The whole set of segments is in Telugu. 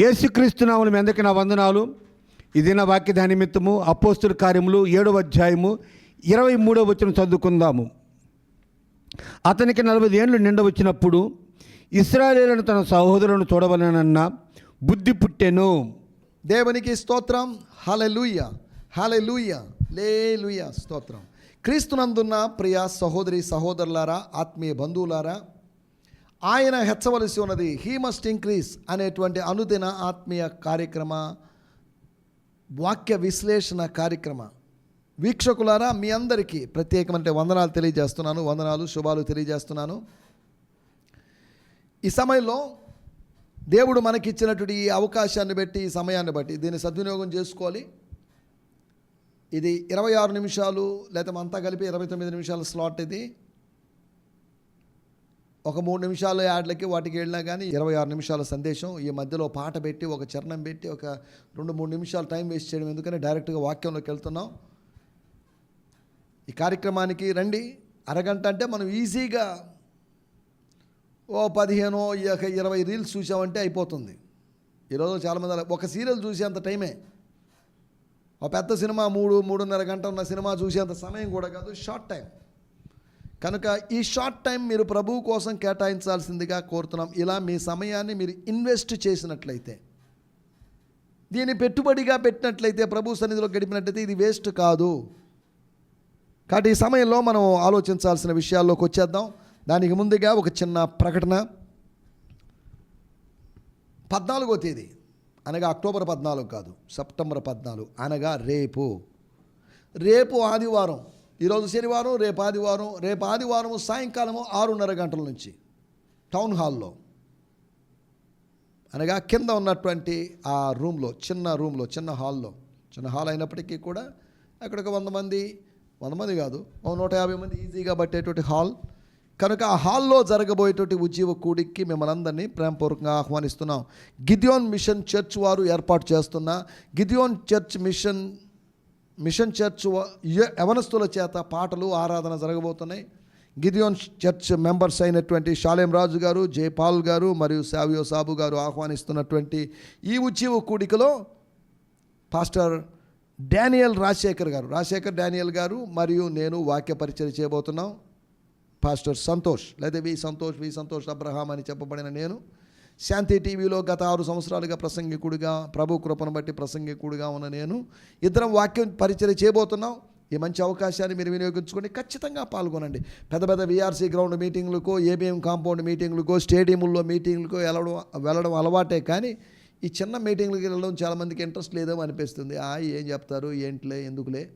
యేసుక్రీస్తునాములు మీ అందరికీ నా వందనాలు. ఇది నా వాక్య దాని నిమిత్తము అపోస్తుల కార్యములు ఏడవ అధ్యాయము ఇరవై మూడవ వచ్చిన చదువుకుందాము. అతనికి నలభై ఏండ్లు నిండ వచ్చినప్పుడు ఇస్రాయేలను తన సహోదరులను చూడవలనన్న బుద్ధి పుట్టెను. దేవునికి స్తోత్రం. హలెలుయ హలెలుయ లేలుయ స్తోత్రం. క్రీస్తునందున్న ప్రియ సహోదరి సహోదరులారా ఆత్మీయ బంధువులారా ఆయన హెచ్చవలసి ఉన్నది హీ మస్ట్ ఇంక్రీస్ అనేటువంటి అనుదిన ఆత్మీయ కార్యక్రమ వాక్య విశ్లేషణ కార్యక్రమ. వీక్షకులారా మీ అందరికీ ప్రత్యేకమైన వందనాలు తెలియజేస్తున్నాను వందనాలు శుభాలు తెలియజేస్తున్నాను. ఈ సమయంలో దేవుడు మనకిచ్చినటువంటి ఈ అవకాశాన్ని బట్టి ఈ సమయాన్ని బట్టి దీన్ని సద్వినియోగం చేసుకోవాలి. ఇది ఇరవై ఆరు నిమిషాలు లేదా అంతా కలిపి ఇరవై తొమ్మిది నిమిషాల స్లాట్ ఇది. ఒక మూడు నిమిషాల యాడ్లకి వాటికి వెళ్ళినా కానీ ఇరవై ఆరు నిమిషాల సందేశం ఈ మధ్యలో పాట పెట్టి ఒక చరణం పెట్టి ఒక రెండు మూడు నిమిషాలు టైం వేస్ట్ చేయడం ఎందుకని డైరెక్ట్గా వాక్యంలోకి వెళ్తున్నాం. ఈ కార్యక్రమానికి రండి. అరగంట అంటే మనం ఈజీగా ఓ పదిహేనో ఇరవై రీల్స్ చూసామంటే అయిపోతుంది. ఈరోజు చాలామంది ఒక సీరియల్ చూసేంత టైమే. ఒక పెద్ద సినిమా మూడు మూడున్నర గంట ఉన్న సినిమా చూసేంత సమయం కూడా కాదు షార్ట్ టైం. కనుక ఈ షార్ట్ టైం మీరు ప్రభువు కోసం కేటాయించాల్సిందిగా కోరుతున్నాం. ఇలా మీ సమయాన్ని మీరు ఇన్వెస్ట్ చేసినట్లయితే దీన్ని పెట్టుబడిగా పెట్టినట్లయితే ప్రభు సన్నిధిలో గడిపినట్లయితే ఇది వేస్ట్ కాదు. కాబట్టి ఈ సమయంలో మనం ఆలోచించాల్సిన విషయాల్లోకి వచ్చేద్దాం. దానికి ముందుగా ఒక చిన్న ప్రకటన. పద్నాలుగో తేదీ. అనగా అక్టోబర్ పద్నాలుగు కాదు సెప్టెంబర్ పద్నాలుగు. అనగా రేపు. రేపు ఆదివారం. ఈరోజు శనివారం రేపు ఆదివారం రేపు ఆదివారం సాయంకాలము ఆరున్నర గంటల నుంచి టౌన్ హాల్లో. అనగా కింద ఉన్నటువంటి ఆ రూమ్లో చిన్న రూమ్లో చిన్న హాల్లో. చిన్న హాల్ అయినప్పటికీ కూడా అక్కడ ఒక వంద మంది వంద మంది కాదు నూట యాభై మంది ఈజీగా పట్టేటువంటి హాల్. కనుక ఆ హాల్లో జరగబోయేటువంటి ఉద్యోగ కూడికి మిమ్మల్ని అందరినీ ప్రేమపూర్వకంగా ఆహ్వానిస్తున్నాం. గిద్యోన్ మిషన్ చర్చ్ వారు ఏర్పాటు చేస్తున్న Gideon church mission mission church యవనస్తుల చేత పాటలు ఆరాధన జరగబోతున్నాయి. గిదియోన్ చర్చ్ మెంబర్స్ అయినటువంటి షాలేం రాజు గారు జయపాల్ గారు మరియు సావియో సాబు గారు ఆహ్వానిస్తున్నటువంటి ఈ ఉద్యోగ కూడికలో పాస్టర్ డానియల్ రాజశేఖర్ గారు రాజశేఖర్ డానియల్ గారు మరియు నేను వాక్య పరిచయం చేయబోతున్నాం. పాస్టర్ సంతోష్ లేదా V Santosh V Santosh Abraham అని చెప్పబడిన నేను. శాంతి టీవీలో గత ఆరు సంవత్సరాలుగా ప్రసంగికుడిగా ప్రభు కృపను బట్టి ప్రసంగికుడిగా ఉన్న నేను ఇద్దరం వాక్యం పరిచయం చేయబోతున్నాం. ఈ మంచి అవకాశాన్ని మీరు వినియోగించుకొని ఖచ్చితంగా పాల్గొనండి. పెద్ద పెద్ద విఆర్సీ గ్రౌండ్ మీటింగ్లకో ఏబిఎం కాంపౌండ్ మీటింగ్లకో స్టేడియంలో మీటింగ్లకు వెళ్ళడం వెళ్ళడం అలవాటే కానీ ఈ చిన్న మీటింగ్లకి వెళ్ళడం చాలామందికి ఇంట్రెస్ట్ లేదేమో అనిపిస్తుంది. ఆ ఏం చెప్తారు? ఏంటిలే? ఎందుకులే?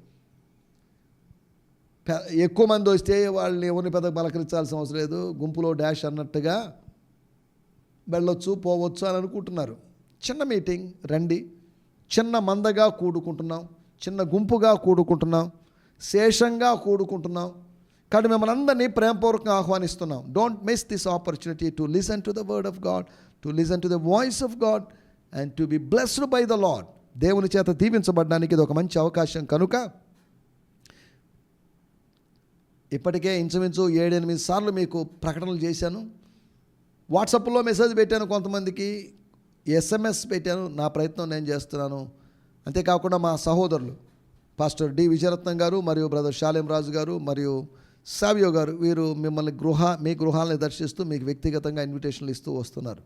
ఎక్కువ మంది వస్తే వాళ్ళని ఎవరిని పెద్ద బలకరించాల్సిన అవసరం లేదు. గుంపులో డాష్ అన్నట్టుగా వెళ్ళొచ్చు పోవచ్చు అని అనుకుంటున్నారు. చిన్న మీటింగ్ రండి. చిన్న మందగా కూడుకుంటున్నాం. చిన్న గుంపుగా కూడుకుంటున్నాం. శేషంగా కూడుకుంటున్నాం. కానీ మిమ్మల్ని అందరినీ ప్రేమపూర్వకంగా ఆహ్వానిస్తున్నాం. Don't miss this opportunity to listen to the word of God to listen to the voice of God and to be blessed by the Lord దేవుని చేత దీవించబడడానికి ఇది ఒక మంచి అవకాశం కనుక ఇప్పటికే ఇంచుమించు ఏడెనిమిది సార్లు మీకు ప్రకటనలు చేశాను. వాట్సాప్లో మెసేజ్ పెట్టాను కొంతమందికి ఎస్ఎంఎస్ పెట్టాను నా ప్రయత్నం నేను చేస్తున్నాను. అంతేకాకుండా మా సహోదరులు పాస్టర్ డి విజయరత్నం గారు మరియు బ్రదర్ షాలేం రాజు గారు మరియు సావియో గారు వీరు మిమ్మల్ని గృహ మీ గృహాలను దర్శిస్తూ మీకు వ్యక్తిగతంగా ఇన్విటేషన్లు ఇస్తూ వస్తున్నారు.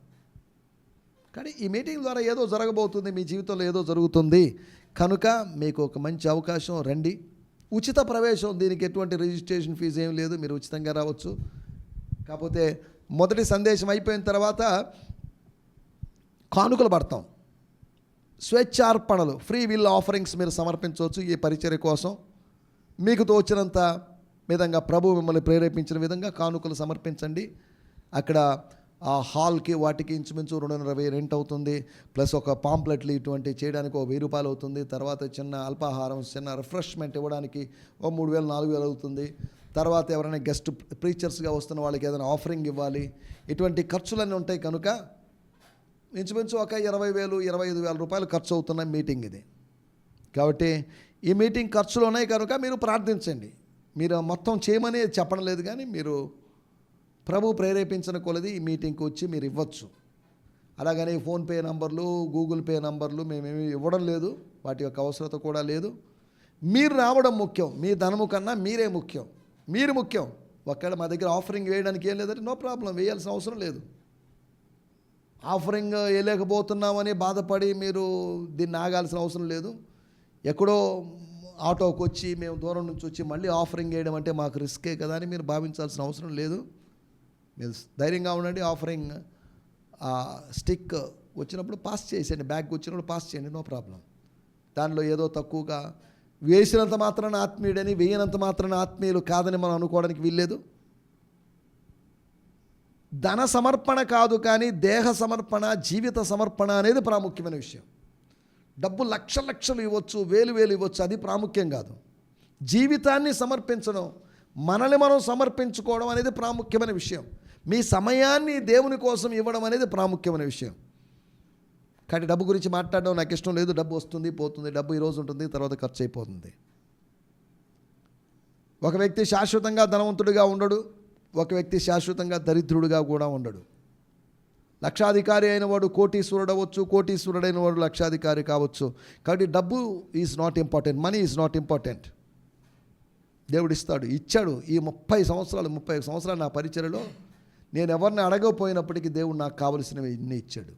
కానీ ఈ మీటింగ్ ద్వారా ఏదో జరగబోతుంది మీ జీవితంలో ఏదో జరుగుతుంది. కనుక మీకు ఒక మంచి అవకాశం రండి. ఉచిత ప్రవేశం దీనికి ఎటువంటి రిజిస్ట్రేషన్ ఫీజు ఏం లేదు మీరు ఉచితంగా రావచ్చు. కాకపోతే మొదటి సందేశం అయిపోయిన తర్వాత కానుకలు పడతాం. స్వేచ్ఛార్పణలు ఫ్రీ విల్ ఆఫరింగ్స్ మీరు సమర్పించవచ్చు ఈ పరిచర్య కోసం. మీకు తోచినంత విధంగా ప్రభు మిమ్మల్ని ప్రేరేపించిన విధంగా కానుకలు సమర్పించండి. అక్కడ ఆ హాల్కి వాటికి ఇంచుమించు రెండున్నర వెయ్యి రెంట్ అవుతుంది. ప్లస్ ఒక పాంప్లెట్లు ఇటువంటి చేయడానికి ఒక వెయ్యి రూపాయలు అవుతుంది. తర్వాత చిన్న అల్పాహారం చిన్న రిఫ్రెష్మెంట్ ఇవ్వడానికి ఓ మూడు వేలు నాలుగు వేలు అవుతుంది. తర్వాత ఎవరైనా గెస్ట్ ప్రీచర్స్గా వస్తున్న వాళ్ళకి ఏదైనా ఆఫరింగ్ ఇవ్వాలి. ఇటువంటి ఖర్చులన్నీ ఉంటాయి కనుక ఇంచుమించు ఒక ఇరవై వేలు ఇరవై ఐదు వేల రూపాయలు ఖర్చు అవుతున్న మీటింగ్ ఇది. కాబట్టి ఈ మీటింగ్ ఖర్చులు ఉన్నాయి కనుక మీరు ప్రార్థించండి. మీరు మొత్తం చేయమని చెప్పడం లేదు కానీ మీరు ప్రభు ప్రేరేపించిన కొలది ఈ మీటింగ్కి వచ్చి మీరు ఇవ్వచ్చు. అలాగని ఫోన్పే నంబర్లు గూగుల్ పే నంబర్లు మేమేమి ఇవ్వడం లేదు. వాటి యొక్క అవసరత కూడా లేదు. మీరు రావడం ముఖ్యం. మీ ధనము కన్నా మీరే ముఖ్యం. మీరు ముఖ్యం. ఒక్కడ మా దగ్గర ఆఫరింగ్ వేయడానికి ఏం లేదంటే నో ప్రాబ్లం వేయాల్సిన అవసరం లేదు. ఆఫరింగ్ వేయలేకపోతున్నామని బాధపడి మీరు దీన్ని ఆగాల్సిన అవసరం లేదు. ఎక్కడో ఆటోకి వచ్చి మేము దూరం నుంచి వచ్చి మళ్ళీ ఆఫరింగ్ వేయడం అంటే మాకు రిస్కే కదా అని మీరు భావించాల్సిన అవసరం లేదు. మీరు ధైర్యంగా ఉండండి ఆఫరింగ్ స్టిక్ వచ్చినప్పుడు పాస్ చేసేయండి బ్యాగ్ వచ్చినప్పుడు పాస్ చేయండి నో ప్రాబ్లం దానిలో ఏదో తక్కువగా వేసినంత మాత్రాన ఆత్మీయుడని వేయనంత మాత్రాన ఆత్మీయులు కాదని మనం అనుకోవడానికి వీల్లేదు. ధన సమర్పణ కాదు కానీ దేహ సమర్పణ జీవిత సమర్పణ అనేది ప్రాముఖ్యమైన విషయం. డబ్బు లక్ష లక్షలు ఇవ్వచ్చు వేలు వేలు ఇవ్వచ్చు అది ప్రాముఖ్యం కాదు. జీవితాన్ని సమర్పించడం మనల్ని మనం సమర్పించుకోవడం అనేది ప్రాముఖ్యమైన విషయం. మీ సమయాన్ని దేవుని కోసం ఇవ్వడం అనేది ప్రాముఖ్యమైన విషయం. కానీ డబ్బు గురించి మాట్లాడడం నాకు ఇష్టం లేదు డబ్బు వస్తుంది పోతుంది డబ్బు ఈరోజు ఉంటుంది తర్వాత ఖర్చు అయిపోతుంది. ఒక వ్యక్తి శాశ్వతంగా ధనవంతుడిగా ఉండడు ఒక వ్యక్తి శాశ్వతంగా దరిద్రుడిగా కూడా ఉండడు. లక్షాధికారి అయిన వాడు కోటీశ్వరుడు అవ్వచ్చు కోటీశ్వరుడైన వాడు లక్షాధికారి కావచ్చు కాబట్టి డబ్బు is not important money is not important దేవుడు ఇస్తాడు ఇచ్చాడు ఈ ముప్పై సంవత్సరాలు ముప్పై సంవత్సరాలు నా పరిచయలో నేను ఎవరిని అడగకపోయినప్పటికీ దేవుడు నాకు కావలసినవి ఇన్ని ఇచ్చాడు.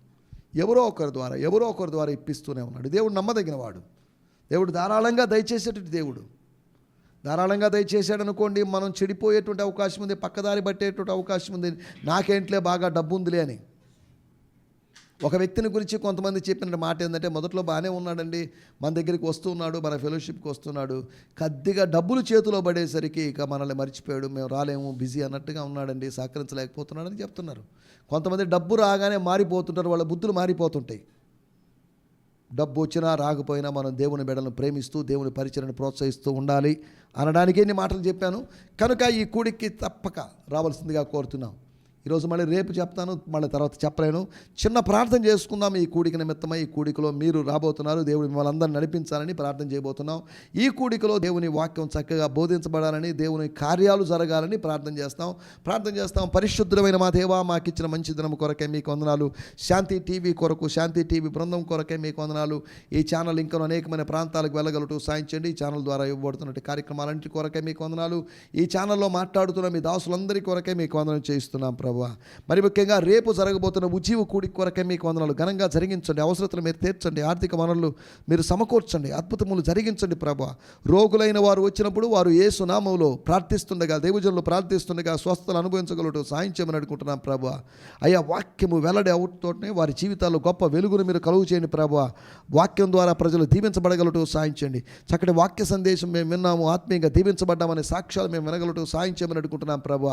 ఎవరో ఒకరి ద్వారా ఎవరో ఒకరి ద్వారా ఇప్పిస్తూనే ఉన్నాడు. దేవుడు నమ్మదగిన వాడు దేవుడు ధారాళంగా దయచేసేటువంటి దేవుడు. ధారాళంగా దయచేశాడు అనుకోండి మనం చెడిపోయేటువంటి అవకాశం ఉంది పక్కదారి పట్టేటువంటి అవకాశం ఉంది నాకేంట్లే బాగా డబ్బు ఉందిలే అని. ఒక వ్యక్తిని గురించి కొంతమంది చెప్పిన మాట ఏంటంటే మొదట్లో బాగానే ఉన్నాడండి మన దగ్గరికి వస్తున్నాడు మన ఫెలోషిప్కి వస్తున్నాడు. కొద్దిగా డబ్బులు చేతిలో పడేసరికి ఇక మనల్ని మర్చిపోయాడు మేము రాలేము బిజీ అన్నట్టుగా ఉన్నాడండి సహకరించలేకపోతున్నాడని చెప్తున్నారు. కొంతమంది డబ్బు రాగానే మారిపోతుంటారు వాళ్ళ బుద్ధులు మారిపోతుంటాయి. డబ్బు వచ్చినా రాకపోయినా మనం దేవుని బిడ్డలను ప్రేమిస్తూ దేవుని పరిచయను ప్రోత్సహిస్తూ ఉండాలి. అనడానికే ఇన్ని మాటలు చెప్పాను. కనుక ఈ కూడికి తప్పక రావాల్సిందిగా కోరుతున్నాం. ఈరోజు మళ్ళీ రేపు చెప్తాను మళ్ళీ తర్వాత చెప్పలేను. చిన్న ప్రార్థన చేసుకుందాం ఈ కూడిక నిమిత్తమై ఈ కూడికలో మీరు రాబోతున్నారు. దేవుడు మిమ్మల్ని అందరిని నడిపించాలని ప్రార్థన చేయబోతున్నాం. ఈ కూడికలో దేవుని వాక్యం చక్కగా బోధించబడాలని దేవుని కార్యాలు జరగాలని ప్రార్థన చేస్తాం. ప్రార్థన చేస్తాం. పరిశుద్ధమైన మా దేవా మాకు ఇచ్చిన మంచి దినం కొరకే మీకు వందనాలు. శాంతి టీవీ కొరకు శాంతి టీవీ బృందం కొరకే మీకు వందనాలు. ఈ ఛానల్ ఇంకా అనేకమైన ప్రాంతాలకు వెళ్ళగలటూ సాయించండి ఈ ఛానల్ ద్వారా ఇవ్వబడుతున్నట్టు కార్యక్రమాలన్నిటి కొరకే మీకు వందనాలు. ఈ ఛానల్లో మాట్లాడుతున్న మీ దాసులందరి కొరకే మీకు వందనం చేయిస్తున్నాం ప్రభు. మరి ముఖ్యంగా రేపు జరగబోతున్న ఉజీవ కూడి కొరకే మీకు వందనాలు. ఘనంగా జరిగించండి. అవసరతలు మీరు తీర్చండి. ఆర్థిక వనరులు మీరు సమకూర్చండి. అద్భుతములు జరిగించండి ప్రభు. రోగులైన వారు వచ్చినప్పుడు వారు ఏ సునామంలో ప్రార్థిస్తుండగా దేవజనులు ప్రార్థిస్తుండగా స్వస్థలు అనుభవించగలటూ సాయం చేయమని అనుకుంటున్నాం ప్రభు. అయ్యా వాక్యము వెల్లడి అవుతోనే వారి జీవితాల్లో గొప్ప వెలుగును మీరు కలుగు చేయండి ప్రభు. వాక్యం ద్వారా ప్రజలు దీవించబడగలటూ సాయించండి చక్కటి వాక్య సందేశం మేము విన్నాము. ఆత్మీయంగా దీవించబడ్డామనే సాక్ష్యాలు మేము వినగలటూ సాయం చేయమని అనుకుంటున్నాం ప్రభు.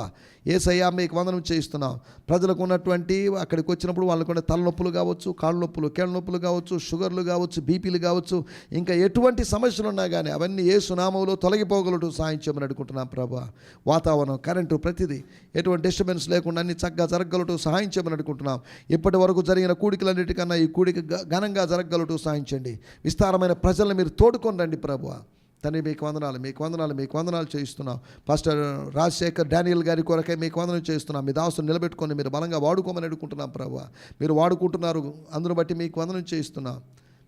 ఏసయ్యా మీకు వందనం చేయిస్తున్నాం ప్రజలకు ఉన్నటువంటి అక్కడికి వచ్చినప్పుడు వాళ్ళకు ఉండే తలనొప్పులు కావచ్చు కాళ్ళ నొప్పులు కేళ్ళ నొప్పులు కావచ్చు షుగర్లు కావచ్చు బీపీలు కావచ్చు ఇంకా ఎటువంటి సమస్యలు ఉన్నా కానీ అవన్నీ ఏ సునామంలో తొలగిపోగలటూ సాయం చేయమని అడుగుతున్నాం ప్రభా. వాతావరణం కరెంటు ప్రతిదీ ఎటువంటి డిస్టర్బెన్స్ లేకుండా అన్ని చక్కగా జరగగలటూ సహాయం చేయమని అడుగుతున్నాం. ఇప్పటి వరకు జరిగిన కూడికలన్నిటికన్నా ఈ కూడిక ఘనంగా జరగగలటూ సాయించండి విస్తారమైన ప్రజలను మీరు తోడుకొని రండి ప్రభు. తండ్రి మీకు వందనాలు మీకు వందనాలు మీకు వందనాలు చేయిస్తున్నాం. పాస్టర్ రాజశేఖర్ డానియల్ గారి కొరకే మీకు వందనం చేస్తున్నాం మీ దాసును నిలబెట్టుకొని మీరు బలంగా వాడుకోమని అడుగుకుంటున్నాం ప్రభావ మీరు వాడుకుంటున్నారు అందును బట్టి మీకు వందనం చేయిస్తున్నాం.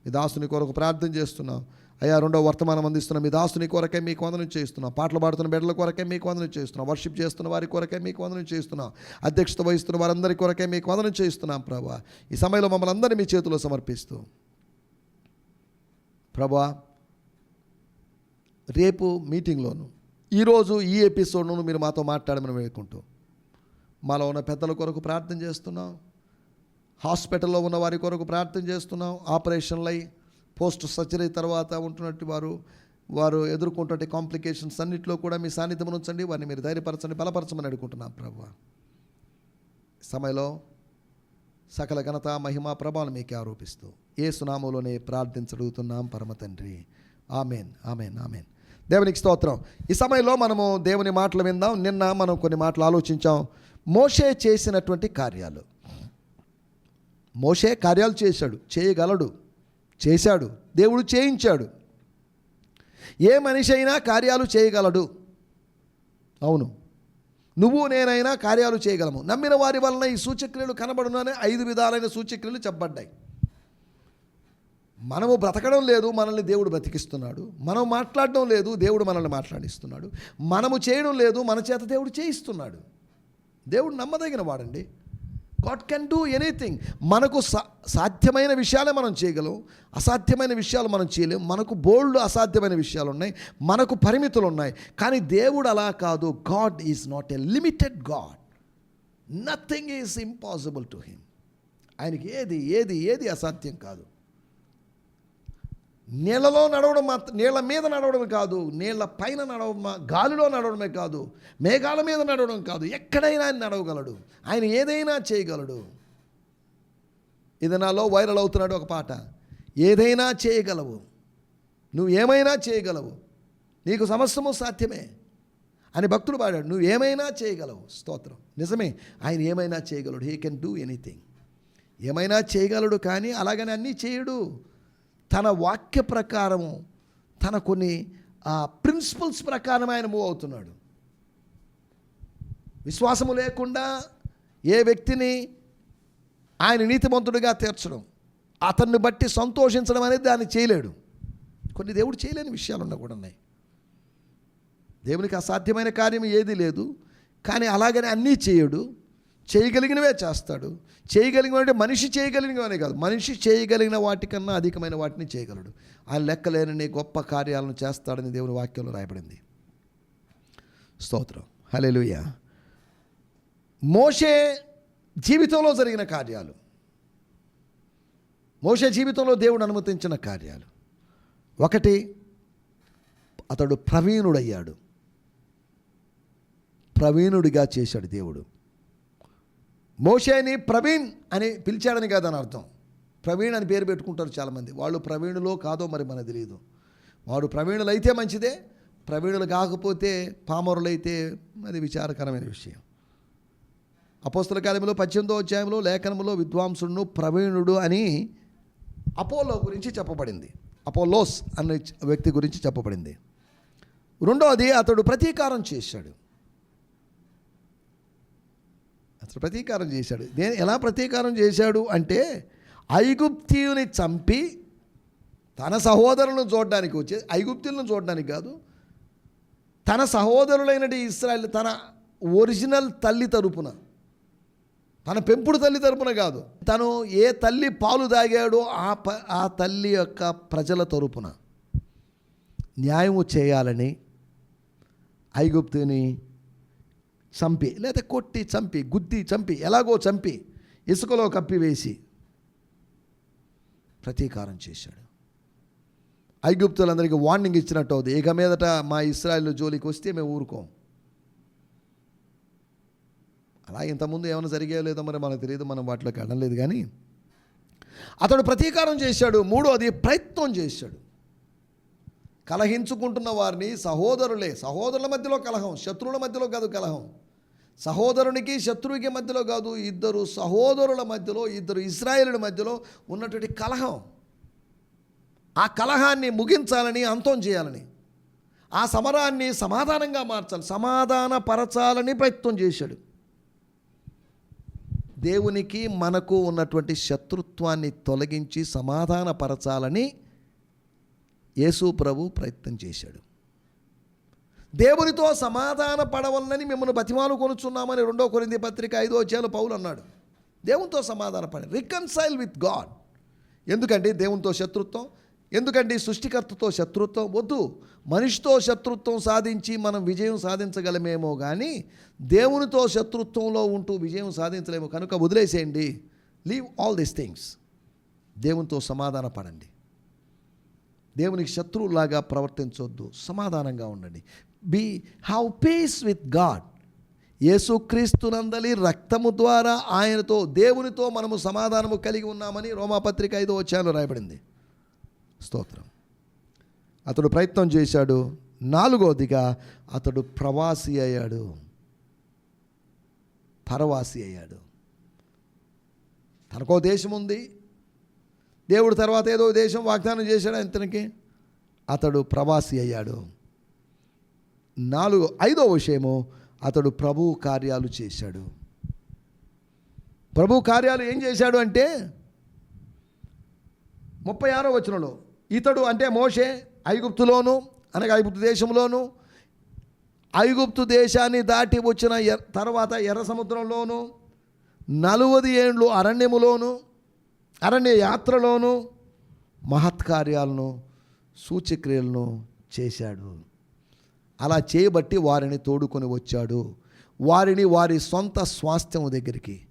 మీ దాసుని కొరకు ప్రార్థన చేస్తున్నాం. అయ్యా రెండో వర్తమానం అందిస్తున్న. మీ దాసుని కొరకే మీకు వందనం చేస్తున్నాం పాటలు పాడుతున్న బిడ్డల కొరకే మీకు వందనం చేస్తున్నాం వర్షిప్ చేస్తున్న వారి కొరకే మీకు వందనం చేస్తున్నాం అధ్యక్షత వహిస్తున్న వారందరి కొరకే మీకు వందనం చేస్తున్నాం ప్రభా. ఈ సమయంలో మమ్మల్ని అందరినీ మీ చేతిలో సమర్పిస్తూ. ప్రభా రేపు మీటింగ్లోను. ఈరోజు ఈ ఎపిసోడ్ను మీరు మాతో మాట్లాడమని వేడుకుంటూ. మాలో ఉన్న పెద్దల కొరకు ప్రార్థన చేస్తున్నాం. హాస్పిటల్లో ఉన్న వారి కొరకు ప్రార్థన చేస్తున్నాం. ఆపరేషన్లై పోస్ట్ సర్జరీ తర్వాత ఉంటున్నట్టు వారు వారు ఎదుర్కొంటున్న కాంప్లికేషన్స్ అన్నింటిలో కూడా మీ సాన్నిధ్యం ఉంచండి. వారిని మీరు ధైర్యపరచండి బలపరచమని అడుగుతున్నాం ప్రభు. సమయంలో సకల ఘనత మహిమ ప్రభావం మీకే ఆరోపిస్తూ ఏ సునామంలోనే ప్రార్థించడుగుతున్నాం పరమ తండ్రి. Amen amen amen. దేవునికి స్తోత్రం. ఈ సమయంలో మనము దేవుని మాటలు విందాం. నిన్న మనం కొన్ని మాటలు ఆలోచించాం. మోషే చేసినటువంటి కార్యాలు. మోషే కార్యాలు చేశాడు. చేయగలడు. చేశాడు. దేవుడు చేయించాడు. ఏ మనిషి అయినా కార్యాలు చేయగలడు. అవును. నువ్వు నేనైనా కార్యాలు చేయగలము. నమ్మిన వారి వలన ఈ సూచక్రియలు కనబడునని ఐదు విధాలైన సూచక్రియలు చెప్పబడ్డాయి. మనము బ్రతకడం లేదు మనల్ని దేవుడు బ్రతికిస్తున్నాడు. మనం మాట్లాడడం లేదు దేవుడు మనల్ని మాట్లాడిస్తున్నాడు. మనము చేయడం లేదు మన చేత దేవుడు చేయిస్తున్నాడు. దేవుడు నమ్మదగిన వాడండి. God can do anything. మనకు సా సాధ్యమైన విషయాలే మనం చేయగలం అసాధ్యమైన విషయాలు మనం చేయలేం. మనకు బోల్డ్ అసాధ్యమైన విషయాలు ఉన్నాయి మనకు పరిమితులు ఉన్నాయి. కానీ దేవుడు అలా కాదు. God is not a limited God. Nothing is impossible to him. ఆయనకి ఏది ఏది ఏది అసాధ్యం కాదు. నీళ్ళలో నడవడం మాత్రం నీళ్ళ మీద నడవడం కాదు నీళ్ళ పైన నడవడం గాలిలో నడవడమే కాదు మేఘాల మీద నడవడం కాదు ఎక్కడైనా ఆయన నడవగలడు ఆయన ఏదైనా చేయగలడు. ఇది నాలో వైరల్ అవుతున్నాడు ఒక పాట. ఏదైనా చేయగలవు. నువ్వు ఏమైనా చేయగలవు. నీకు సమస్తము సాధ్యమే అని భక్తుడు పాడాడు. నువ్వు ఏమైనా చేయగలవు. స్తోత్రం. నిజమే ఆయన ఏమైనా చేయగలడు. హీ కెన్ డూ ఎనీథింగ్ ఏమైనా చేయగలడు కానీ అలాగని అన్నీ చేయడు. తన వాక్య ప్రకారము తన కొన్ని ప్రిన్సిపల్స్ ప్రకారం ఆయన మూవ్ అవుతున్నాడు. విశ్వాసము లేకుండా ఏ వ్యక్తిని ఆయన నీతిమంతుడిగా తీర్చడం అతన్ని బట్టి సంతోషించడం అనేది దాన్ని చేయలేడు. కొన్ని దేవుడు చేయలేని విషయాలు ఉన్నా కూడా ఉన్నాయి. దేవునికి అసాధ్యమైన కార్యం ఏది లేదు కానీ అలాగని అన్నీ చేయడు. చేయగలిగినవే చేస్తాడు. చేయగలిగిన మనిషి చేయగలిగినవనే కాదు. మనిషి చేయగలిగిన వాటికన్నా అధికమైన వాటిని చేయగలడు. ఆయన లెక్కలేనని గొప్ప కార్యాలను చేస్తాడని దేవుని వాక్యంలో రాయబడింది. స్తోత్రం. హల్లెలూయ. మోషే జీవితంలో జరిగిన కార్యాలు. మోషే జీవితంలో దేవుడు అనుమతించిన కార్యాలు. ఒకటి అతడు ప్రవీణుడయ్యాడు. ప్రవీణుడిగా చేశాడు దేవుడు. మోషేని ప్రవీణ్ అని పిలిచాడని కాదని అర్థం. ప్రవీణ్ అని పేరు పెట్టుకుంటారు చాలామంది. వాళ్ళు ప్రవీణులో కాదో మరి మనకు తెలియదు. వాడు ప్రవీణులు అయితే మంచిదే ప్రవీణులు కాకపోతే పామరులైతే అది విచారకరమైన విషయం. అపోస్తల కాలంలో పద్దెనిమిదో అధ్యాయంలో లేఖనంలో విద్వాంసుడును ప్రవీణుడు అని అపోలో గురించి చెప్పబడింది. అపోలోస్ అనే వ్యక్తి గురించి చెప్పబడింది. రెండోది అతడు ప్రతీకారం చేశాడు. అతడు ప్రతీకారం చేశాడు. దేని ఎలా ప్రతీకారం చేశాడు అంటే ఐగుప్తియుని చంపి తన సహోదరులను చూడడానికి వచ్చే ఐగుప్తులను చూడడానికి కాదు తన సహోదరులైనటి ఇస్రాయల్ తన ఒరిజినల్ తల్లి తరపున తన పెంపుడు తల్లి తరపున కాదు తను ఏ తల్లి పాలు తాగాడో ఆ ప ఆ తల్లి యొక్క ప్రజల తరపున న్యాయము చేయాలని ఐగుప్తుని చంపి లేదా కొట్టి చంపి గుద్ది చంపి ఎలాగో చంపి ఇసుకలో కప్పివేసి ప్రతీకారం చేశాడు. ఐగుప్తులందరికీ వార్నింగ్ ఇచ్చినట్టు అవుతుంది ఇక మీదట మా ఇస్రాయల్ జోలికి వస్తే మేము ఊరుకోం. అలా ఇంతకుముందు ఏమైనా జరిగాయో లేదో మరి మనకు తెలియదు మనం వాటిలోకి వెళ్ళలేదు కానీ అతడు ప్రతీకారం చేశాడు మూడోది ప్రయత్నం చేశాడు. కలహించుకుంటున్న వారిని సహోదరులే. సహోదరుల మధ్యలో కలహం శత్రువుల మధ్యలో కాదు కలహం. సహోదరునికి శత్రువుకి మధ్యలో కాదు ఇద్దరు సహోదరుల మధ్యలో ఇద్దరు ఇస్రాయేలుల మధ్యలో ఉన్నటువంటి కలహం. ఆ కలహాన్ని ముగించాలని అంతం చేయాలని ఆ సమరాన్ని సమాధానంగా మార్చాలి సమాధానపరచాలని ప్రయత్నం చేశాడు. దేవునికి మనకు ఉన్నటువంటి శత్రుత్వాన్ని తొలగించి సమాధానపరచాలని యేసు ప్రభు ప్రయత్నం చేశాడు. దేవునితో సమాధాన పడవలనని మిమ్మల్ని బతిమాలు కొనుచున్నామని రెండో కొరింది పత్రిక ఐదో అధ్యాయులు పౌలు అన్నాడు. దేవునితో సమాధాన పడి రికన్సైల్ విత్ గాడ్ ఎందుకండి దేవునితో శత్రుత్వం ఎందుకండి సృష్టికర్తతో శత్రుత్వం వద్దు. మనిషితో శత్రుత్వం సాధించి మనం విజయం సాధించగలమేమో కానీ దేవునితో శత్రుత్వంలో ఉంటూ విజయం సాధించలేము. కనుక వదిలేసేయండి. లీవ్ ఆల్ దీస్ థింగ్స్ దేవునితో సమాధాన పడండి. దేవునికి శత్రువులాగా ప్రవర్తించొద్దు. సమాధానంగా ఉండండి. Be have peace with God యేసుక్రీస్తునందలి రక్తము ద్వారా ఆయనతో దేవునితో మనము సమాధానము కలిగి ఉన్నామని రోమాపత్రిక ఐదో వచ్చాను రాయబడింది. స్తోత్రం. అతడు ప్రయత్నం చేశాడు. నాలుగోదిగా అతడు ప్రవాసి అయ్యాడు. పరవాసి అయ్యాడు. తనకో దేశం ఉంది దేవుడు తర్వాత ఏదో దేశం వాగ్దానం చేశాడు ఇతనికి అతడు ప్రవాసి అయ్యాడు. నాలుగు ఐదో విషయము అతడు ప్రభు కార్యాలు చేశాడు. ప్రభు కార్యాలు ఏం చేశాడు అంటే ముప్పై ఆరో వచనంలో ఇతడు అంటే మోషే ఐగుప్తులోను అనగా ఐగుప్తు దేశంలోను ఐగుప్తు దేశాన్ని దాటి వచ్చిన ఎర్- తర్వాత ఎర్ర సముద్రంలోను నలువది ఏండ్లు అరణ్యములోను అరణ్య యాత్రలోనూ మహత్కార్యాలను సూచక్రియలను చేశాడు. అలా చేయబట్టి వారిని తోడుకొని వచ్చాడు. వారిని వారి సొంత స్వాస్థ్యము దగ్గరికి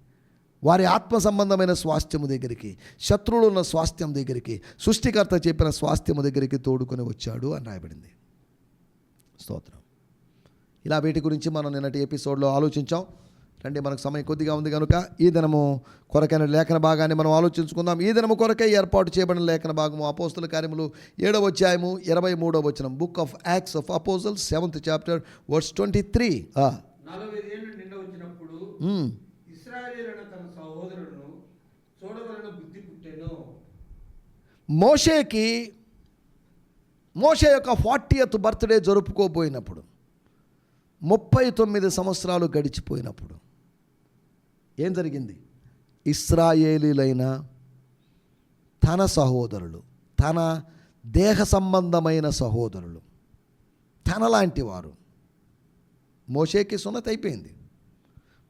వారి ఆత్మ సంబంధమైన స్వాస్థ్యము దగ్గరికి శత్రువులు ఉన్న స్వాస్థ్యం దగ్గరికి సృష్టికర్త చెప్పిన స్వాస్థ్యము దగ్గరికి తోడుకొని వచ్చాడు అని రాయబడింది. స్తోత్రం. ఇలా వీటి గురించి మనం నిన్నటి ఎపిసోడ్లో ఆలోచించాం. రండి మనకు సమయం కొద్దిగా ఉంది కనుక ఈ దినము కొరకైన లేఖన భాగాన్ని మనం ఆలోచించుకుందాం. ఈ దినము కొరకై ఏర్పాటు చేయబడిన లేఖన భాగము అపోస్తుల కార్యములు ఏడవ అధ్యాయము ఇరవై మూడవ వచనం. Book of Acts of apostle seventh chapter verse twenty three మోషేకి మోషే యొక్క ఫార్టీయత్ బర్త్డే జరుపుకోబోయినప్పుడు ముప్పై తొమ్మిది సంవత్సరాలు గడిచిపోయినప్పుడు ఏం జరిగింది? ఇస్రాయేలీలైన తన సహోదరులు తన దేహ సంబంధమైన సహోదరులు తనలాంటి వారు. మోషేకి సున్నత అయిపోయింది.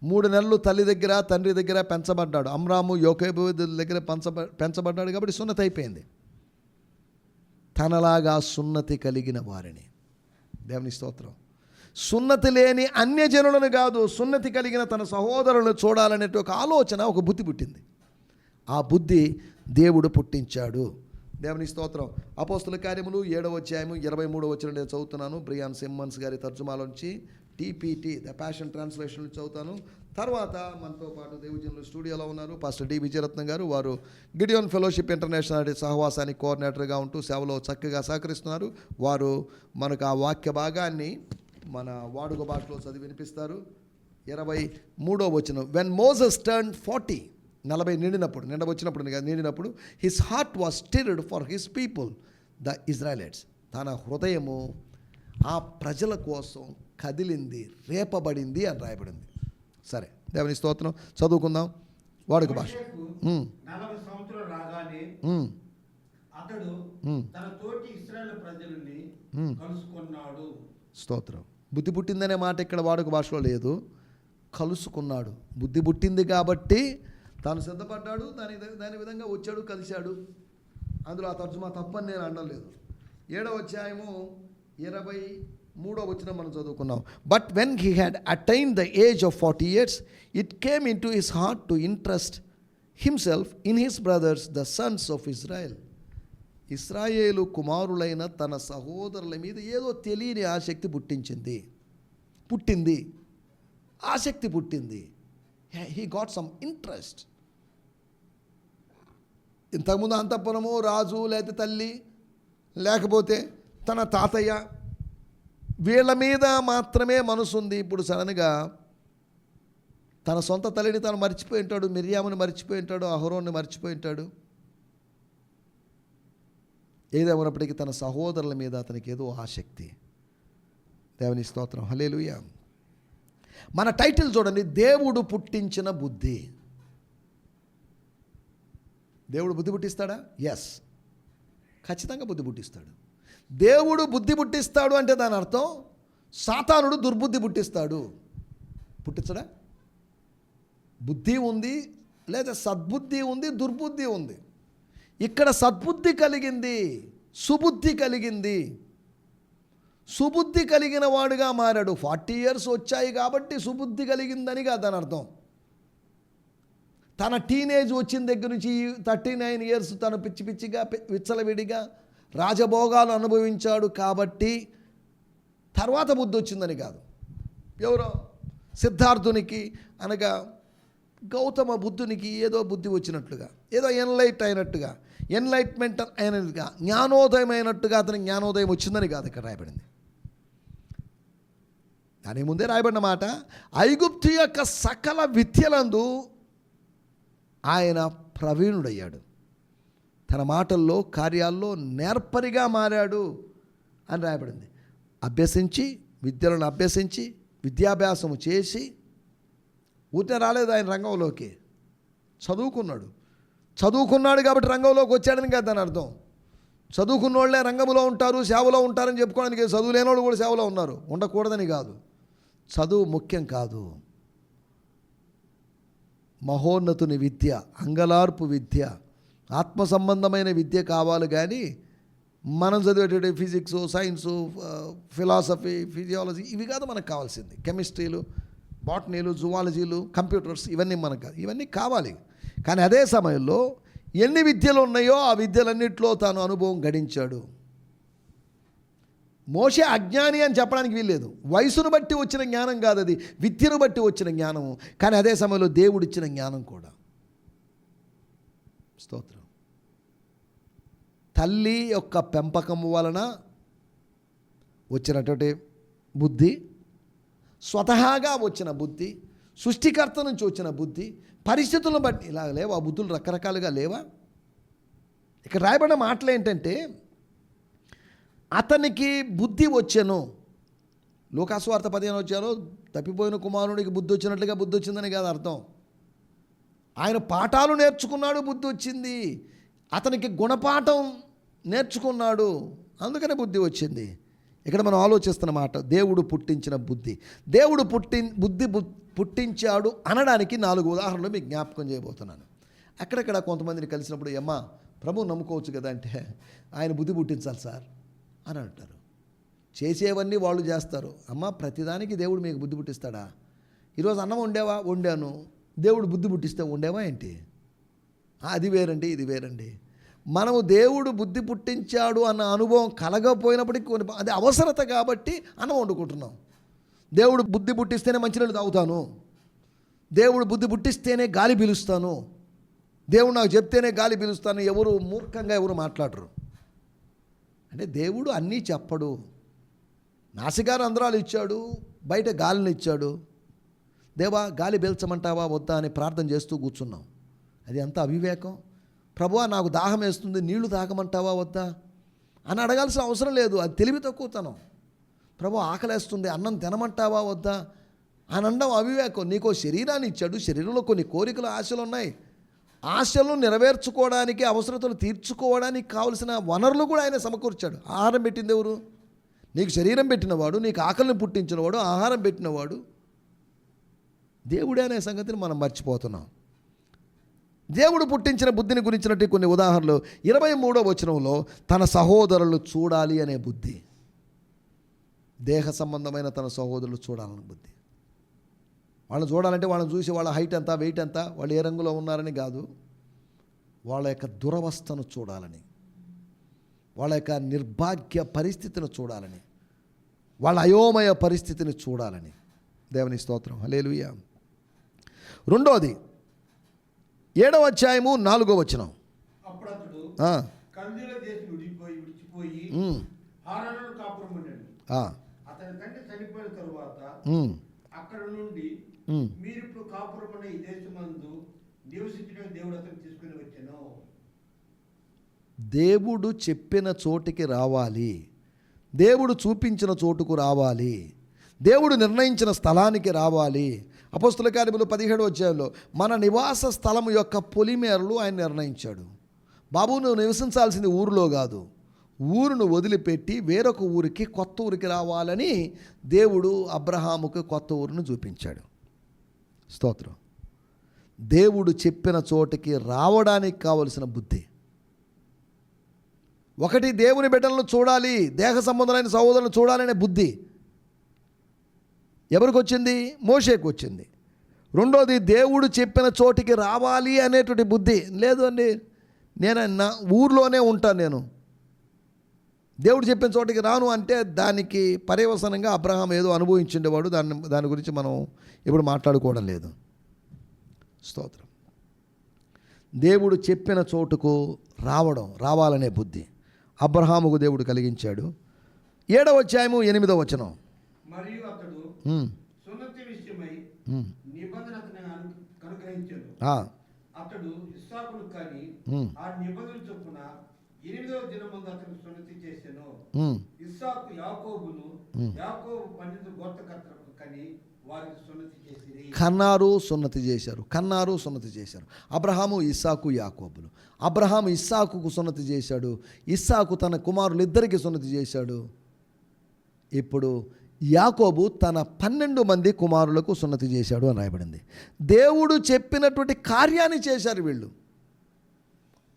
మూడు నెలలు తల్లి దగ్గర తండ్రి దగ్గర పెంచబడ్డాడు. అమ్రాము యోకేబు దగ్గర పెంచబ పెంచబడ్డాడు కాబట్టి సున్నత అయిపోయింది. తనలాగా సున్నతి కలిగిన వారిని. దేవుని స్తోత్రం. సున్నతి లేని అన్యజనులను కాదు సున్నతి కలిగిన తన సహోదరులను చూడాలనే ఒక ఆలోచన ఒక బుద్ధి పుట్టింది. ఆ బుద్ధి దేవుడు పుట్టించాడు. దేవుని స్తోత్రం. అపోస్తుల కార్యములు ఏడవ అధ్యాయము ఇరవై మూడవ వచ్చిన నేను చదువుతున్నాను. బ్రియాన్ సిమ్మన్స్ గారి తర్జుమాలోంచి టీపీటీ ద ప్యాషన్ ట్రాన్స్లేషన్ చదువుతాను. తర్వాత మనతో పాటు దేవుజనులు స్టూడియోలో ఉన్నారు. పాస్టర్ డి విజయరత్నం గారు వారు గిడియోన్ ఫెలోషిప్ ఇంటర్నేషనల్ సహవాసానికి కోఆర్డినేటర్గా ఉంటూ సేవలో చక్కగా సహకరిస్తున్నారు. వారు మనకు ఆ వాక్య భాగాన్ని మన వాడుక భాషలో చదివి వినిపిస్తారు. ఇరవై మూడో వచనం. వెన్ మోజస్ టర్న్ ఫార్టీ నలభై నిండినప్పుడు నిండ వచ్చినప్పుడు నిండినప్పుడు his heart was stirred for his people the Israelites తన హృదయము ఆ ప్రజల కోసం కదిలింది రేపబడింది అని రాయబడింది. సరే దేవుని స్తోత్రం. చదువుకుందాం. వాడుక భాష. స్తోత్రం. బుద్ధి పుట్టిందనే మాట ఇక్కడ వాడుక భాషలో లేదు. కలుసుకున్నాడు. బుద్ధి పుట్టింది కాబట్టి తాను సిద్ధపడ్డాడు దాని దాని విధంగా వచ్చాడు కలిశాడు. అందులో ఆ తర్జుమా తప్పని నేను అనలేదు ఏడవ అధ్యాయము ఇరవై మూడో వచ్చిన మనం చదువుకున్నాం. But when he had attain the age of forty years it came into his heart to interest himself in his brothers the sons of Israel ఇస్రాయేలు కుమారులైన తన సహోదరుల మీద ఏదో తెలియని ఆసక్తి పుట్టించింది. పుట్టింది. ఆసక్తి పుట్టింది. హీ గాట్ సమ్ ఇంట్రెస్ట్ ఇంతకుముందు అంతఃపురము రాజు లేకపోతే తల్లి లేకపోతే తన తాతయ్య వీళ్ళ మీద మాత్రమే మనసుంది ఇప్పుడు సడన్గా తన సొంత తల్లిని తను మర్చిపోయి ఉంటాడు మిరియాముని మర్చిపోయి ఉంటాడు అహరోన్ని మర్చిపోయి ఉంటాడు. ఏదేమైనప్పటికీ తన సహోదరుల మీద అతనికి ఏదో ఆసక్తి. దేవుని స్తోత్రం. హలేలుయ మన టైటిల్ చూడండి. దేవుడు పుట్టించిన బుద్ధి. దేవుడు బుద్ధి పుట్టిస్తాడా? ఎస్ ఖచ్చితంగా బుద్ధి పుట్టిస్తాడు. దేవుడు బుద్ధి పుట్టిస్తాడు అంటే దాని అర్థం సాతానుడు దుర్బుద్ధి పుట్టిస్తాడు. పుట్టించడా? బుద్ధి ఉంది లేదా సద్బుద్ధి ఉంది దుర్బుద్ధి ఉంది. ఇక్కడ సద్బుద్ధి కలిగింది సుబుద్ధి కలిగింది. సుబుద్ధి కలిగిన వాడుగా మారాడు. ఫార్టీ ఇయర్స్ వచ్చాయి కాబట్టి సుబుద్ధి కలిగిందని కాదు దాని అర్థం. తన టీనేజ్ వచ్చిన దగ్గర నుంచి థర్టీ నైన్ ఇయర్స్ తను పిచ్చి పిచ్చిగా విచ్చలవిడిగా రాజభోగాలు అనుభవించాడు కాబట్టి తర్వాత బుద్ధి వచ్చిందని కాదు. ఎవరో సిద్ధార్థునికి అనగా గౌతమ బుద్ధునికి ఏదో బుద్ధి వచ్చినట్లుగా ఏదో ఎన్లైట్ అయినట్టుగా ఎన్లైట్మెంట్ అయినదిగా జ్ఞానోదయం అయినట్టుగా అతనికి జ్ఞానోదయం వచ్చిందని కాదు ఇక్కడ రాయబడింది. దాని ముందే రాయబడిన మాట ఐగుప్తు యొక్క సకల విద్యలందు ఆయన ప్రవీణుడయ్యాడు. తన మాటల్లో కార్యాల్లో నేర్పరిగా మారాడు అని రాయబడింది. అభ్యసించి విద్యలను అభ్యసించి విద్యాభ్యాసము చేసి ఊరికే రాలేదు ఆయన రంగంలోకి. చదువుకున్నాడు. చదువుకున్నాడు కాబట్టి రంగంలోకి వచ్చాడని కదా దాని అర్థం. చదువుకున్న వాళ్ళే రంగంలో ఉంటారు సేవలో ఉంటారని చెప్పుకోవడానికి చదువు లేని వాళ్ళు కూడా సేవలో ఉన్నారు. ఉండకూడదని కాదు. చదువు ముఖ్యం కాదు. మహోన్నతుని విద్య అంగలార్పు విద్య ఆత్మ సంబంధమైన విద్య కావాలి కానీ మనం చదివేటువంటి ఫిజిక్స్ సైన్స్ ఫిలాసఫీ ఫిజియాలజీ ఇవి కాదు మనకు కావాల్సింది. కెమిస్ట్రీలు బాటనీలు జువాలజీలు కంప్యూటర్స్ ఇవన్నీ మనకు కాదు. ఇవన్నీ కావాలి. కానీ అదే సమయంలో ఎన్ని విద్యలు ఉన్నాయో ఆ విద్యలన్నింటిలో తాను అనుభవం గడించాడు. మోషే అజ్ఞాని అని చెప్పడానికి వీల్లేదు. వయసును బట్టి వచ్చిన జ్ఞానం కాదు అది. విద్యను బట్టి వచ్చిన జ్ఞానము కానీ అదే సమయంలో దేవుడిచ్చిన జ్ఞానం కూడా. స్తోత్రం. తల్లి యొక్క పెంపకం వలన వచ్చినటువంటి బుద్ధి స్వతహాగా వచ్చిన బుద్ధి సృష్టికర్త నుంచి వచ్చిన బుద్ధి పరిస్థితులను బట్టి ఇలా లేవా? ఆ బుద్ధులు రకరకాలుగా లేవా? ఇక్కడ రాయబడిన మాటలు ఏంటంటే అతనికి బుద్ధి వచ్చెను. లోకాస్వార్థ పదిహేను వచ్చారో తప్పిపోయిన కుమారుడికి బుద్ధి వచ్చినట్లుగా బుద్ధి వచ్చిందని కాదు అర్థం. ఆయన పాఠాలు నేర్చుకున్నాడు బుద్ధి వచ్చింది. అతనికి గుణపాఠం నేర్చుకున్నాడు అందుకనే బుద్ధి వచ్చింది. ఇక్కడ మనం ఆలోచిస్తున్న మాట దేవుడు పుట్టించిన బుద్ధి. దేవుడు పుట్టి బుద్ధి పుట్టించాడు అనడానికి నాలుగు ఉదాహరణలు మీకు జ్ఞాపకం చేయబోతున్నాను. అక్కడక్కడ కొంతమందిని కలిసినప్పుడు అమ్మా ప్రభు నమ్ముకోవచ్చు కదా అంటే ఆయన బుద్ధి పుట్టించాలి సార్ అని అంటారు. చేసేవన్నీ వాళ్ళు చేస్తారు. అమ్మ ప్రతిదానికి దేవుడు మీకు బుద్ధి పుట్టిస్తాడా? ఈరోజు అన్నం వండేవా? వండాను. దేవుడు బుద్ధి పుట్టిస్తే ఉండేవా ఏంటి? అది వేరండి ఇది వేరండి. మనము దేవుడు బుద్ధి పుట్టించాడు అన్న అనుభవం కలగపోయినప్పటికీ కొన్ని అది అవసరత కాబట్టి అన్నం వండుకుంటున్నాం. దేవుడు బుద్ధి పుట్టిస్తేనే మంచినీళ్ళు తాగుతాను. దేవుడు బుద్ధి పుట్టిస్తేనే గాలి పీలుస్తాను. దేవుడు నాకు చెప్తేనే గాలి పీలుస్తాను. ఎవరు మూర్ఖంగా ఎవరు మాట్లాడరు. అంటే దేవుడు అన్నీ చెప్పడు. నాసికా అందరాలు ఇచ్చాడు బయట గాలిని ఇచ్చాడు. దేవా గాలి పీల్చమంటావా వద్దా అని ప్రార్థన చేస్తూ కూర్చున్నాం. అది ఎంత అవివేకం. ప్రభువా నాకు దాహం వేస్తుంది నీళ్ళు తాగమంటావా వద్దా? అని అడగాల్సిన అవసరం లేదు అది తెలివి తక్కువతనం. ప్రభు ఆకలేస్తుంది అన్నం తినమంటావా వద్దా? అని అనడం అవివేకం నీకో శరీరాన్ని ఇచ్చాడు శరీరంలో కొన్ని కోరికలు ఆశలు ఉన్నాయి. ఆశలను నెరవేర్చుకోవడానికి అవసరతలు తీర్చుకోవడానికి కావలసిన వనరులు కూడా ఆయన సమకూర్చాడు. ఆహారం పెట్టింది ఎవరు? నీకు శరీరం పెట్టినవాడు నీకు ఆకలిని పుట్టించినవాడు ఆహారం పెట్టినవాడు. దేవుడే అనే సంగతిని మనం మర్చిపోతున్నాం. దేవుడు పుట్టించిన బుద్ధిని గురించినట్టు కొన్ని ఉదాహరణలు. ఇరవై మూడో వచనంలో తన సహోదరులు చూడాలి అనే బుద్ధి. దేహ సంబంధమైన తన సహోదరులు చూడాలని బుద్ధి. వాళ్ళని చూడాలంటే వాళ్ళని చూసి వాళ్ళ హైట్ ఎంత వెయిట్ ఎంత వాళ్ళు ఏ రంగులో ఉన్నారని కాదు. వాళ్ళ యొక్క దురవస్థను చూడాలని. వాళ్ళ యొక్క నిర్భాగ్య పరిస్థితిని చూడాలని. వాళ్ళ అయోమయ పరిస్థితిని చూడాలని. దేవుని స్తోత్రం. హలేలుయ రెండోది ఏడవ అధ్యాయము నాలుగో వచనం. అక్కడ నుండి. మీరు ఇప్పుడు కాపురం ఈ దేశమందు దేవుడు అతను తీసుకుని వచ్చాను. దేవుడు చెప్పిన చోటికి రావాలి. దేవుడు చూపించిన చోటుకు రావాలి. దేవుడు నిర్ణయించిన స్థలానికి రావాలి. అపస్తుల కార్యములు పదిహేడు అధ్యాయంలో మన నివాస స్థలం యొక్క పొలిమేరలు ఆయన నిర్ణయించాడు. బాబు నువ్వు నివసించాల్సింది ఊరిలో కాదు ఊరును వదిలిపెట్టి వేరొక ఊరికి కొత్త ఊరికి రావాలని దేవుడు అబ్రహాముకు కొత్త ఊరును చూపించాడు. స్తోత్రం. దేవుడు చెప్పిన చోటికి రావడానికి కావలసిన బుద్ధి. ఒకటి దేవుని బిడ్డలను చూడాలి దేహ సంబంధమైన సహోదరులను చూడాలనే బుద్ధి. ఎవరికి వచ్చింది మోషేకు వచ్చింది రెండోది దేవుడు చెప్పిన చోటికి రావాలి అనేటువంటి బుద్ధి. లేదు అండి నేను నా ఊర్లోనే ఉంటాను నేను. దేవుడు చెప్పిన చోటికి రాను అంటే దానికి పర్యవసనంగా అబ్రహాం ఏదో అనుభవించిండేవాడు. దాన్ని దాని గురించి మనం ఇప్పుడు మాట్లాడుకోవడం లేదు. స్తోత్రం. దేవుడు చెప్పిన చోటుకు రావడం రావాలనే బుద్ధి అబ్రహాముకు దేవుడు కలిగించాడు. ఏడవ అధ్యాయము ఎనిమిదవ వచనం. మరియు అతడు సున్నతి విషయమై అనుగ్రహించాడు అతడు ఇస్సాకును కానీ ఆ నిబంధన చొప్పున ఎనిమిదవ దినం ముందు అతను సున్నతి చేశాను ఇస్సాకు యాకోబును. యాకోబు పన్నెండు గోత్రకర్తలకు కని కన్నారు సున్నతి చేశారు. కన్నారు సున్నతి చేశారు. అబ్రహాము ఇస్సాకు యాకోబులు అబ్రహాము ఇస్సాకుకు సున్నతి చేశాడు. ఇస్సాకు తన కుమారులు ఇద్దరికి సున్నతి చేశాడు. ఇప్పుడు యాకోబు తన పన్నెండు మంది కుమారులకు సున్నతి చేశాడు అని రాయబడింది. దేవుడు చెప్పినటువంటి కార్యాన్ని చేశారు వీళ్ళు.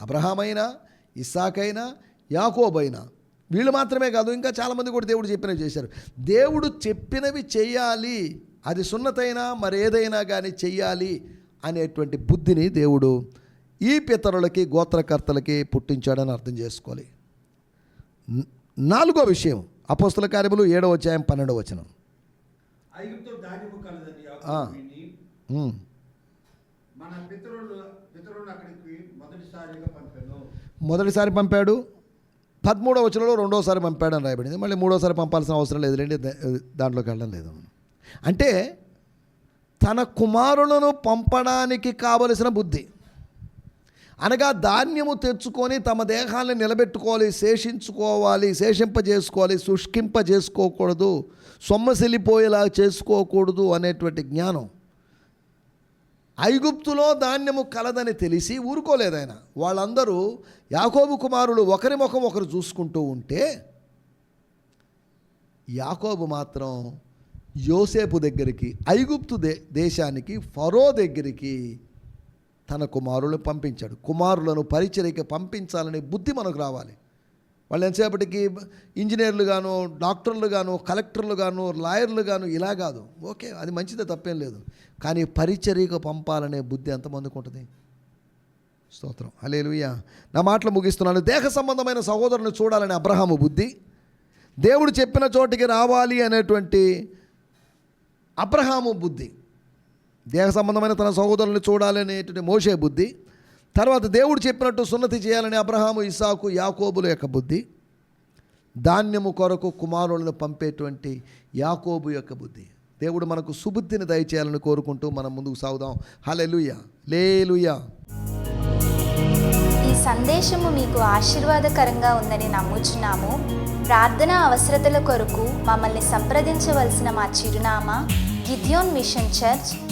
అబ్రహామైనా ఇస్సాకైనా యాకోబైనా. వీళ్ళు మాత్రమే కాదు ఇంకా చాలామంది కూడా దేవుడు చెప్పినవి చేశారు. దేవుడు చెప్పినవి చేయాలి. అది సున్నతైనా మరేదైనా కానీ చెయ్యాలి అనేటువంటి బుద్ధిని దేవుడు ఈ పితరులకి గోత్రకర్తలకి పుట్టించాడని అర్థం చేసుకోవాలి. నాలుగో విషయం. అపోస్తుల కార్యములు ఏడవ అధ్యాయం పన్నెండవ వచనం. మొదటిసారి పంపాడు. పదమూడవ వచనంలో రెండోసారి పంపాడు అని రాయబడింది. మళ్ళీ మూడోసారి పంపాల్సిన అవసరం లేదు. దా- దాంట్లోకి వెళ్ళడం లేదు. అంటే తన కుమారులను పంపడానికి కావలసిన బుద్ధి. అనగా ధాన్యము తెచ్చుకొని తమ దేహాన్ని నిలబెట్టుకోవాలి శేషించుకోవాలి శేషింపజేసుకోవాలి శుష్కింపజేసుకోకూడదు సొమ్మసిల్లిపోయేలా చేసుకోకూడదు అనేటువంటి జ్ఞానం. ఐగుప్తులో ధాన్యము కలదని తెలిసి ఊరుకోలేదు ఆయన. వాళ్ళందరూ యాకోబు కుమారులు ఒకరి ముఖం ఒకరు చూసుకుంటూ ఉంటే యాకోబు మాత్రం యోసేపు దగ్గరికి ఐగుప్తు దే దేశానికి ఫరో దగ్గరికి తన కుమారులను పంపించాడు. కుమారులను పరిచర్యకి పంపించాలనే బుద్ధి మనకు రావాలి. వాళ్ళు ఎంతసేపటికి ఇంజనీర్లు గాను డాక్టర్లు గాను కలెక్టర్లు గాను లాయర్లు గాను ఇలా కాదు. ఓకే అది మంచిదే తప్పేం లేదు. కానీ పరిచర్యకు పంపాలనే బుద్ధి ఎంతమందికి ఉంటుంది? స్తోత్రం. అలే నా మాటలు ముగిస్తున్నాను. దేహ సంబంధమైన సహోదరుని చూడాలనే అబ్రహాము బుద్ధి. దేవుడు చెప్పిన చోటికి రావాలి అనేటువంటి అబ్రహాము బుద్ధి. దేహ సంబంధమైన తన సహోదరుని చూడాలనేటువంటి మోసే బుద్ధి. తర్వాత దేవుడు చెప్పినట్టు సున్నతి చేయాలని అబ్రహాము ఇసాకు యాకోబుల యొక్క బుద్ధి. ధాన్యము కొరకు కుమారులను పంపేటువంటి యాకోబు యొక్క బుద్ధి. దేవుడు మనకు సుబుద్ధిని దయచేయాలని కోరుకుంటూ మనం ముందుకు సాగుదాం. హలెలుయ లేలుయా. ఈ సందేశము మీకు ఆశీర్వాదకరంగా ఉందని నమ్ముచున్నాము. ప్రార్థన అవసరతల కొరకు మమ్మల్ని సంప్రదించవలసిన మా చిరునామా గిద్యోన్ మిషన్ చర్చ్